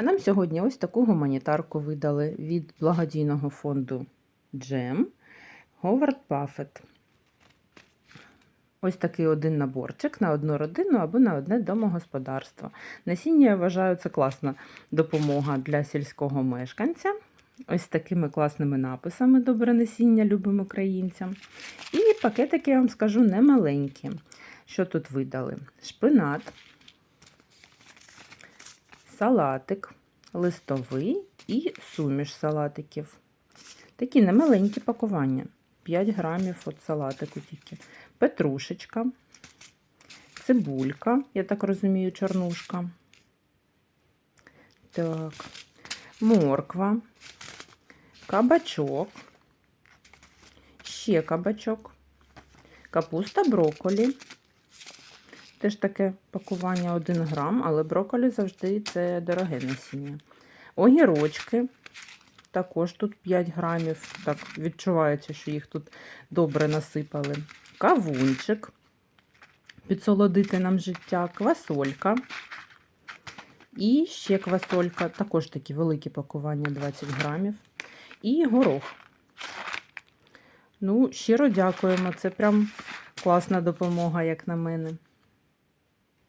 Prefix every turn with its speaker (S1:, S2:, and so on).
S1: А нам сьогодні ось таку гуманітарку видали від благодійного фонду Джем Говард Баффет. Ось такий один наборчик на одну родину або на одне домогосподарство. Насіння, я вважаю, це класна допомога для сільського мешканця. Ось такими класними написами Добре насіння любим українцям. І пакетики, я вам скажу, не маленькі. Що тут видали? Шпинат, салатик, листовий і суміш салатиків. Такі немаленькі пакування. 5 грамів от салатику тільки. Петрушечка, цибулька, я так розумію, чорнушка. Так, морква, кабачок, ще кабачок, капуста брокколі. Теж таке пакування 1 грам, але брокколі завжди це дороге насіння. Огірочки. Також тут 5 грамів. Так, відчувається, що їх тут добре насипали. Кавунчик. Підсолодити нам життя, квасолька. І ще квасолька, також такі великі пакування 20 грамів. І горох. Ну, щиро дякуємо. Це прям класна допомога, як на мене.